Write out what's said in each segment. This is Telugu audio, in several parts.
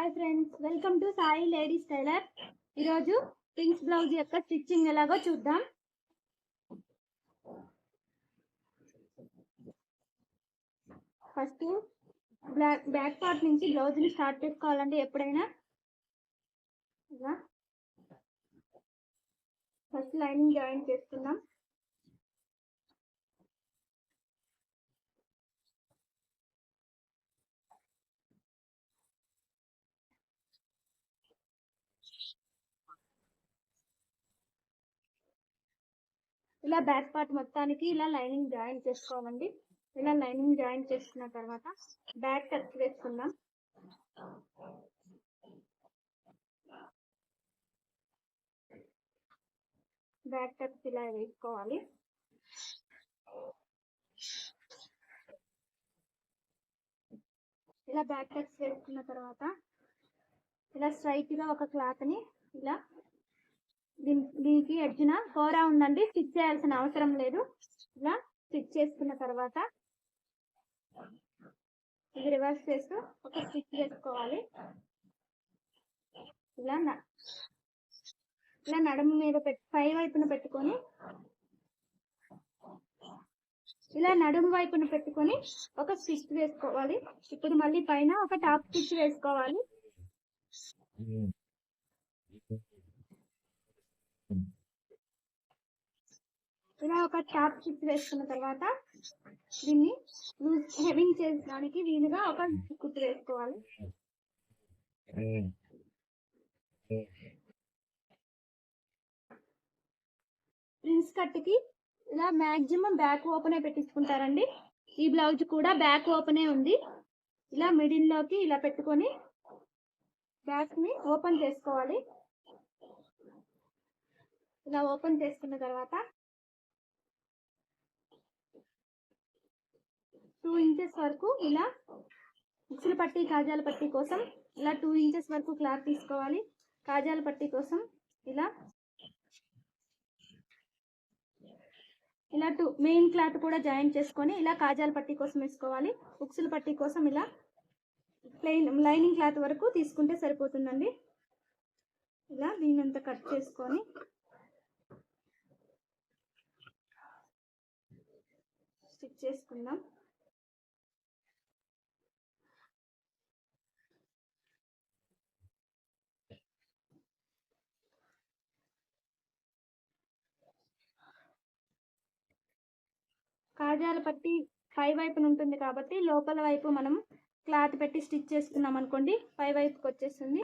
Hi friends welcome to Sai ladies tailor ఈరోజు పింక్స్ బ్లౌజ్ యొక్క స్టిచ్చింగ్ ఎలాగో చూద్దాం. ఫస్ట్ బ్లాక్ బ్యాక్ పార్ట్ నుంచి బ్లౌజ్ని స్టార్ట్ చేసుకోవాలంటే ఎప్పుడైనా. ఇలా ఫస్ట్ లైనింగ్ జాయిన్ చేసుకుందాం ఇలా బ్యాక్ పార్ట్ మొత్తానికి ఇలా లైనింగ్ జాయిన్ చేసుకోవాలండి ఇలా లైనింగ్ జాయిన్ చేసుకున్న తర్వాత బ్యాక్ టచ్ వేసుకుందాం. బ్యాక్ టచ్ ఇలా వేసుకోవాలి. ఇలా బ్యాక్ టచ్ వేసుకున్న తర్వాత ఇలా స్ట్రైట్గా ఒక క్లాత్ని ఇలా దీనికి ఎడ్జ్న కోరా ఉందండి. స్టిచ్ చేయాల్సిన అవసరం లేదు. ఇలా స్టిచ్ చేసుకున్న తర్వాత ఇది రివర్స్ చేస్తూ ఒక స్టిచ్ చేసుకోవాలి. ఇలా న- ఇలా నడుము మీద పెట్టి పై వైపున పెట్టుకొని ఇలా నడుము వైపున పెట్టుకొని ఒక స్టిచ్ వేసుకోవాలి. ఇప్పుడు మళ్ళీ పైన ఒక టాప్ స్టిచ్ వేసుకోవాలి. ఇలా ఒక టాప్ స్టిచ్ వేసుకున్న తర్వాత దీన్ని లూజ్ హెవింగ్ చేయడానికి వీలుగా ఒక కుట్టు వేసుకోవాలి ప్రిన్స్ కట్కి ఇలా మాక్సిమం బ్యాక్ ఓపెనే పెట్టించుకుంటారండి. ఈ బ్లౌజ్ కూడా బ్యాక్ ఓపెనే ఉంది. ఇలా మిడిల్లోకి ఇలా పెట్టుకొని బ్యాక్ని ఓపెన్ చేసుకోవాలి. ఇలా ఓపెన్ చేసుకున్న తర్వాత టూ ఇంచెస్ వరకు ఇలా ఉక్సుల పట్టి కాజాల పట్టి కోసం ఇలా టూ ఇంచెస్ వరకు క్లాత్ తీసుకోవాలి. కాజాల పట్టి కోసం ఇలా ఇలా టూ మెయిన్ క్లాత్ కూడా జాయిన్ చేసుకొని ఇలా కాజాల పట్టి కోసం వేసుకోవాలి. ఉక్సుల పట్టి కోసం ఇలా ప్లెయిన్ లైనింగ్ క్లాత్ వరకు తీసుకుంటే సరిపోతుందండి. ఇలా దీనంతా కట్ చేసుకొని స్టిచ్ చేసుకుందాం. కాజాల పట్టి పై వైపున ఉంటుంది కాబట్టి లోపల వైపు మనం క్లాత్ పెట్టి స్టిచ్ చేసుకున్నాం అనుకోండి పై వైపుకి వచ్చేస్తుంది.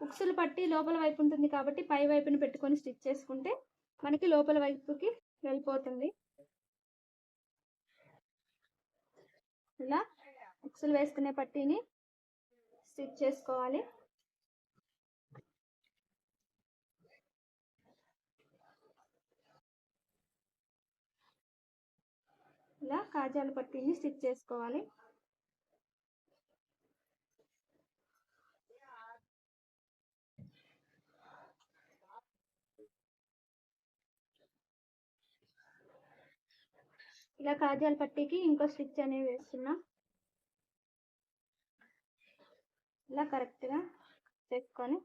ఉక్సులు పట్టి లోపల వైపు ఉంటుంది కాబట్టి పై వైపున పెట్టుకొని స్టిచ్ చేసుకుంటే మనకి లోపల వైపుకి వెళ్ళిపోతుంది. ఇలా ఉక్సులు వేసుకునే పట్టీని స్టిచ్ చేసుకోవాలి. ఇలా కాజాలు పట్టీని స్టిచ్ చేసుకోవాలి. ఇలా కాజాల పట్టీకి ఇంకో స్టిచ్ అనేవి వేస్తున్నా. ఇలా కరెక్ట్గా చేసుకొని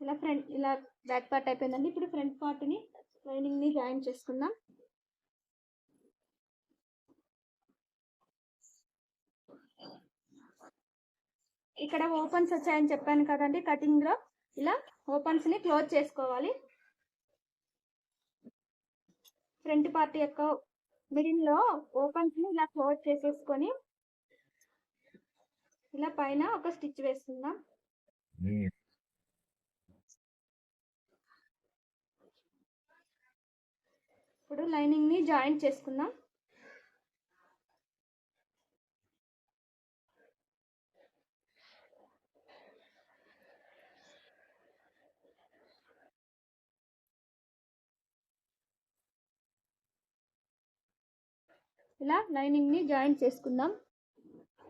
ఇలా ఫ్రంట్ ఇలా బ్యాక్ పార్ట్ అయిపోయిందండి. ఇప్పుడు ఫ్రంట్ పార్ట్ని లైనింగ్ని జాయిన్ చేసుకుందాం. ఇక్కడ ఓపెన్స్ వచ్చాయని చెప్పాను కదండి కటింగ్లో. ఇలా ఓపెన్స్ని క్లోజ్ చేసుకోవాలి. ఫ్రంట్ పార్ట్ యొక్క మిడిల్లో ఓపెన్స్ని ఇలా క్లోజ్ చేసేసుకొని ఇలా పైన ఒక స్టిచ్ వేస్తుందాం ఇప్పుడు లైనింగ్ని జాయిన్ చేసుకుందాం. ఇలా లైనింగ్ని జాయిన్ చేసుకుందాం.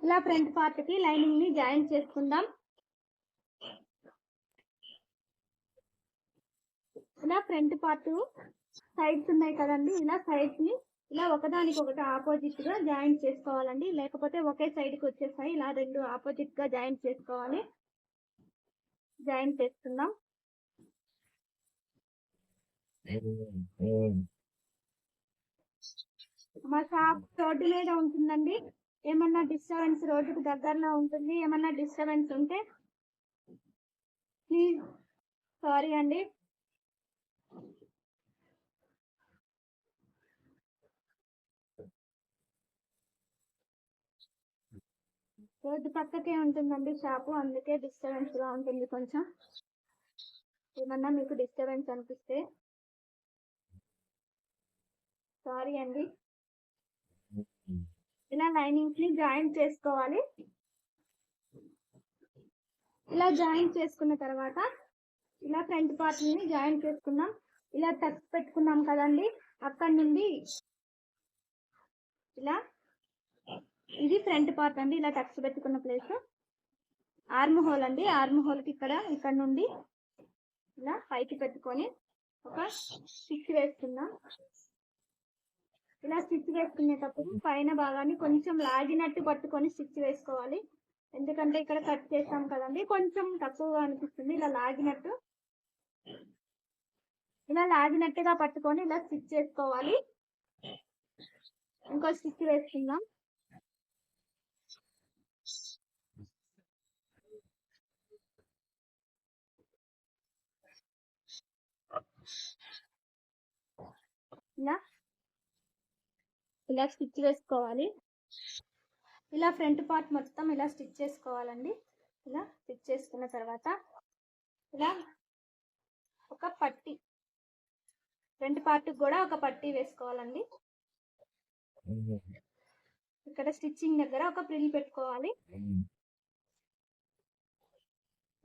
ఇలా ఫ్రంట్ పార్ట్కి లైనింగ్ని జాయిన్ చేసుకుందాం. ఇలా ఫ్రంట్ పార్ట్ సైడ్స్ ఉన్నాయి కదండి. ఇలా సైడ్స్ని ఇలా ఒకదానికి ఒకటి ఆపోజిట్గా జాయింట్ చేసుకోవాలండి. లేకపోతే ఒకే సైడ్కి వచ్చేస్తాయి. ఇలా రెండు ఆపోజిట్గా జాయింట్ చేసుకోవాలి. జాయింట్ చేస్తున్నాం. మా షాప్ రోడ్డు మీద ఉంటుందండి. ఏమన్నా డిస్టర్బెన్స్ రోడ్డుకు దగ్గరలో ఉంటుంది. ఏమన్నా డిస్టర్బెన్స్ ఉంటే ప్లీజ్ సారీ అండి. రోడ్డు పక్కకే ఉంటుందండి షాపు అందుకే డిస్టర్బెన్స్గా ఉంటుంది కొంచెం. ఏమన్నా మీకు డిస్టర్బెన్స్ అనిపిస్తే. సారీ అండి. ఇలా లైనింగ్స్ని జాయింట్ చేసుకోవాలి. ఇలా జాయింట్ చేసుకున్న తర్వాత ఇలా ఫ్రంట్ పార్ట్ని జాయింట్ చేసుకున్నాం. ఇలా టచ్ పెట్టుకున్నాం కదండి. అక్కడ నుండి ఇలా ఇది ఫ్రంట్ పార్ట్ అండి ఇలా టక్స్ పెట్టుకున్న ప్లేస్. ఆర్మ్ హోల్ అండి ఆర్మ్ హోల్కి ఇక్కడ ఇక్కడ నుండి ఇలా పైకి పెట్టుకొని ఒక స్టిచ్ వేస్తున్నాం. ఇలా స్టిచ్ వేసుకునేటప్పుడు పైన భాగాన్ని కొంచెం లాగినట్టు పట్టుకొని స్టిచ్ వేసుకోవాలి. ఎందుకంటే ఇక్కడ కట్ చేస్తాం కదండి కొంచెం తక్కువగా అనిపిస్తుంది ఇలా లాగినట్టు. ఇలా లాగినట్టుగా పట్టుకొని ఇలా స్టిచ్ చేసుకోవాలి ఇంకో స్టిచ్ వేసుకుందాం. ఇలా. ఇలా స్టిచ్ వేసుకోవాలి ఇలా ఫ్రంట్ పార్ట్ మొత్తం ఇలా స్టిచ్ చేసుకోవాలండి. ఇలా స్టిచ్ చేసుకున్న తర్వాత ఇలా ఒక పట్టి ఫ్రంట్ పార్ట్ కూడా ఒక పట్టి వేసుకోవాలండి. ఇక్కడ స్టిచ్చింగ్ దగ్గర ఒక ప్రిల్ పెట్టుకోవాలి.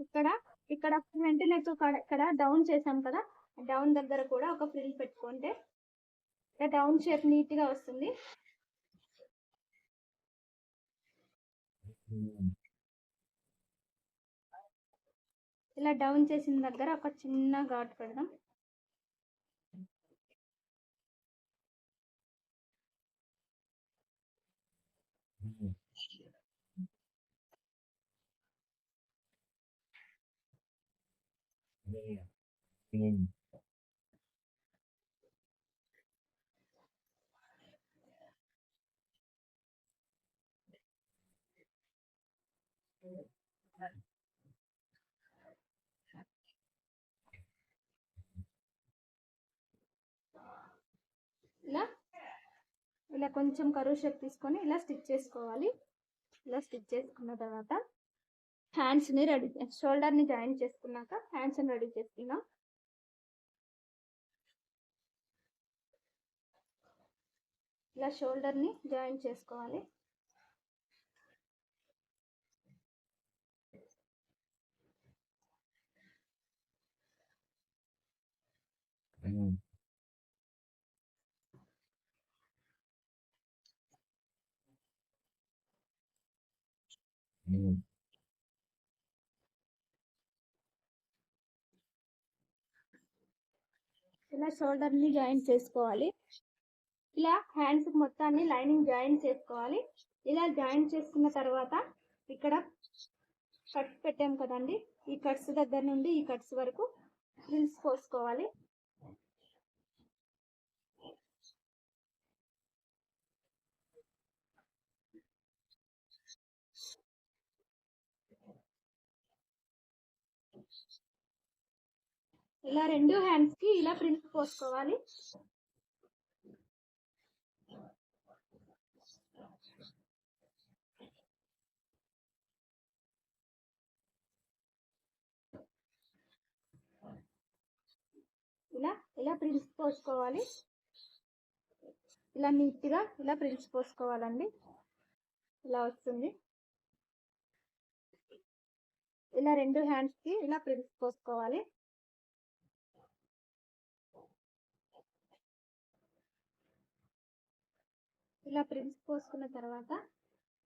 ఇక్కడ ఇక్కడ ఫ్రంట్ నెక్ ఇక్కడ డౌన్ చేసాం కదా డౌన్ దగ్గర కూడా ఒక ఫ్రిల్ పెట్టుకుంటే ఇలా డౌన్ షేప్ నీట్గా వస్తుంది. ఇలా డౌన్ చేసిన దగ్గర ఒక చిన్న ఘాట్ పెడదాం. ఇలా. ఇలా కొంచెం కరువు షేప్ తీసుకొని ఇలా స్టిచ్ చేసుకోవాలి. ఇలా స్టిచ్ చేసుకున్న తర్వాత హ్యాండ్స్ని రెడీ షోల్డర్ని జాయిన్ చేసుకున్నాక హ్యాండ్స్ని రెడీ చేసుకుందాం. ఇలా షోల్డర్ని జాయిన్ చేసుకోవాలి. Mm. Mm. ఇలా షోల్డర్ని జాయిన్ చేసుకోవాలి. ఇలా హ్యాండ్స్ మొత్తాన్ని లైనింగ్ జాయిన్ చేసుకోవాలి. ఇలా జాయిన్ చేసుకున్న తర్వాత ఇక్కడ కట్స్ పెట్టాం కదండి. ఈ కట్స్ దగ్గర నుండి ఈ కట్స్ వరకు ఫ్రిల్స్ కోసుకోవాలి ఇలా రెండు హ్యాండ్స్కి ఇలా ప్రింట్ పోసుకోవాలి. ఇలా ఇలా ప్రింట్స్ పోసుకోవాలి. ఇలా నీట్గా ఇలా ప్రింట్స్ పోసుకోవాలండి. ఇలా వస్తుంది. ఇలా రెండు హ్యాండ్స్కి ఇలా ప్రింట్స్ పోసుకోవాలి. ఇలా ప్రిన్స్ పోసుకున్న తర్వాత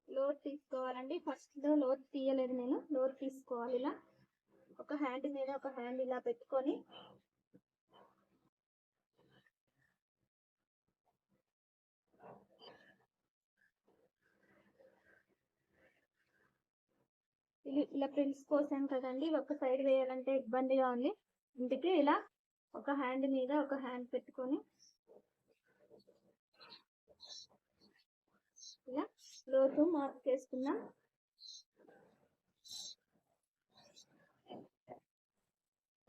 లోతు తీసుకోవాలండి. ఫస్ట్ లోతు తీయలేదు నేను. లోతు తీసుకోవాలి ఇలా. ఒక హ్యాండ్ మీద ఒక హ్యాండ్ ఇలా పెట్టుకొని ఇలా ప్రింట్స్ కోసం కదండి. ఒక సైడ్ వేయాలంటే ఇబ్బందిగా ఉంది. అందుకే ఇలా ఒక హ్యాండ్ మీద ఒక హ్యాండ్ పెట్టుకొని ఇలా లోతు మార్క్ చేసుకున్నాం.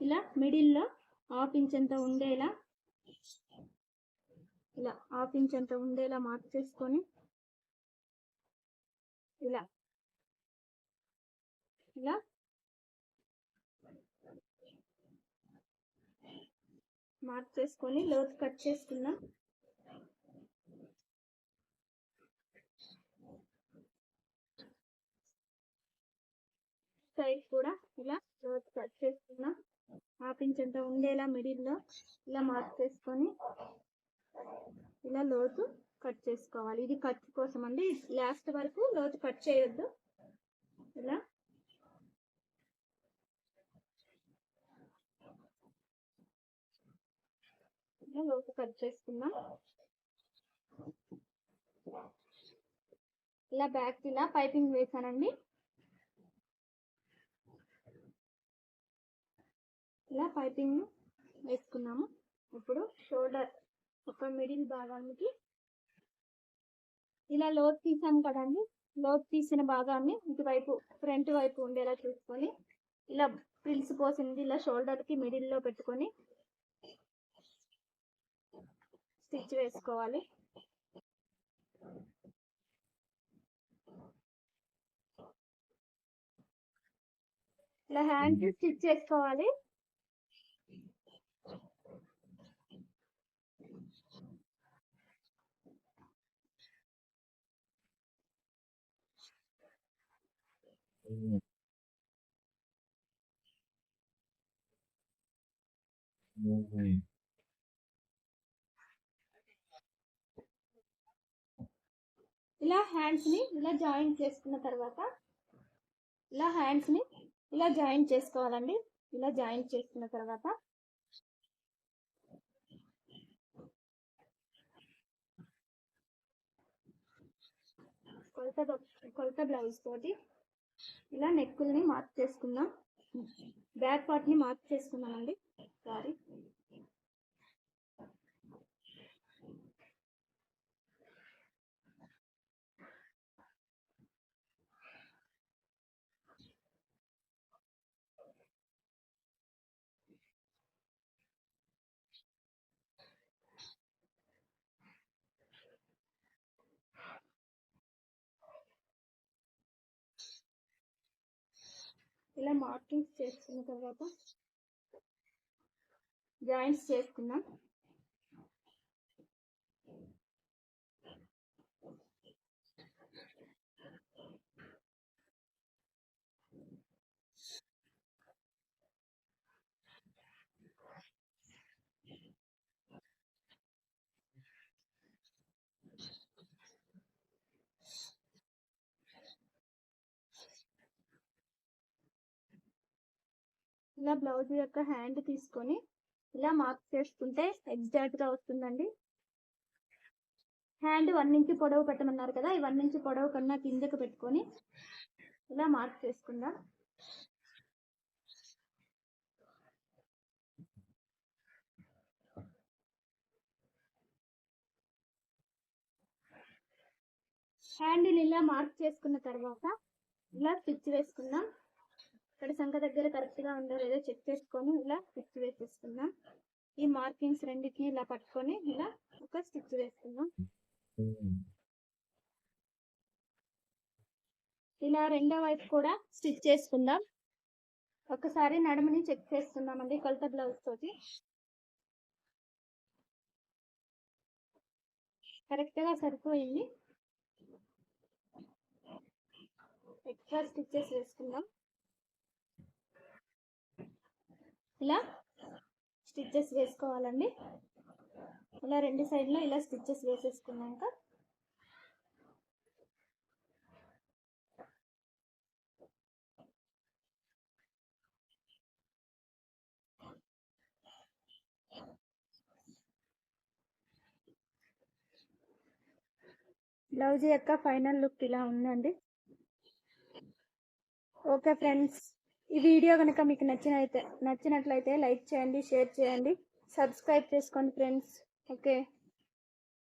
ఇలా మిడిల్లో హాఫ్ ఇంచ్ అంత ఉండేలా ఇలా హాఫ్ ఇంచ్ అంత ఉండేలా మార్క్ చేసుకొని ఇలా ఇలా మార్క్ చేసుకొని లోతు కట్ చేసుకున్నాం. సైడ్ కూడా ఇలా లోతు కట్ చేసుకున్నాం హాఫ్ ఇంచ్ అంత ఉండేలా మిడిల్లో ఇలా మార్క్ చేసుకొని ఇలా లోతు కట్ చేసుకోవాలి. ఇది కట్ కోసం అండి. లాస్ట్ వరకు లోతు కట్ చేయొద్దు. ఇలా ఇలా లోతు కట్ చేసుకుందాం ఇలా బ్యాక్ ఇలా పైపింగ్ వేసానండి. ఇలా పైపింగ్ వేసుకున్నాము. ఇప్పుడు షోల్డర్ ఒక మిడిల్ భాగానికి ఇలా లోతు తీసాము కదండి. లోతు తీసిన భాగాన్ని ఇటువైపు ఫ్రంట్ వైపు ఉండేలా చూసుకొని ఇలా ప్రిల్స్ పోసింది ఇలా షోల్డర్కి మిడిల్లో పెట్టుకొని స్టిచ్ వేసుకోవాలి. ఇలా హ్యాండ్ స్టిచ్ చేసుకోవాలి ఇలా హ్యాండ్స్ని ఇలా జాయిన్ చేసుకున్న తర్వాత ఇలా హ్యాండ్స్ని ఇలా జాయిన్ చేసుకోవాలండి. ఇలా జాయిన్ చేసుకున్న తర్వాత కొలత కొలత బ్లౌజ్ తోటి ఇలా నెక్కుల్ని మార్క్ చేసుకుందాం. బ్యాక్ పార్ట్ని మార్క్ చేసుకుందామండి. సారీ ఇలా మార్కింగ్స్ చేసుకున్న తర్వాత జాయింట్స్ చేసుకున్నాం ఇలా బ్లౌజ్ యొక్క హ్యాండ్ తీసుకొని ఇలా మార్క్ చేసుకుంటే ఎగ్జాక్ట్గా వస్తుందండి. హ్యాండ్ వన్ ఇంచ్ పొడవు పెట్టమన్నారు కదా ఈ వన్ ఇంచ్ పొడవు కన్నా కిందకు పెట్టుకొని ఇలా మార్క్ చేసుకుందాం. హ్యాండిల్ ఇలా మార్క్ చేసుకున్న తర్వాత ఇలా స్టిచ్ వేసుకుందాం. ఇక్కడ సంఖ దగ్గర కరెక్ట్గా ఉందో లేదో చెక్ చేసుకొని ఇలా స్టిచ్ వేసేసుకుందాం. ఈ మార్కింగ్స్ రెండింటిని ఇలా పట్టుకొని ఇలా ఒక స్టిచ్ వేసుకుందాం. ఇలా రెండో వైపు కూడా స్టిచ్ చేసుకుందాం. ఒకసారి నడుముని చెక్ చేసుకుందామండి కొలత బ్లౌజ్ తోటి. కరెక్ట్గా సరిపోయింది. ఎక్స్ట్రా స్టిచ్చెస్ వేసుకుందాం. ఇలా స్టిచ్చెస్ వేసుకోవాలండి. ఇలా రెండు సైడ్లో ఇలా స్టిచ్చెస్ వేసేసుకున్నాక బ్లౌజ్ యొక్క ఫైనల్ లుక్ ఇలా ఉందండి. Okay friends. ఈ వీడియో కనుక మీకు నచ్చినైతే నచ్చినట్లయితే లైక్ చేయండి షేర్ చేయండి సబ్స్క్రైబ్ చేసుకోండి ఫ్రెండ్స్. ఓకే.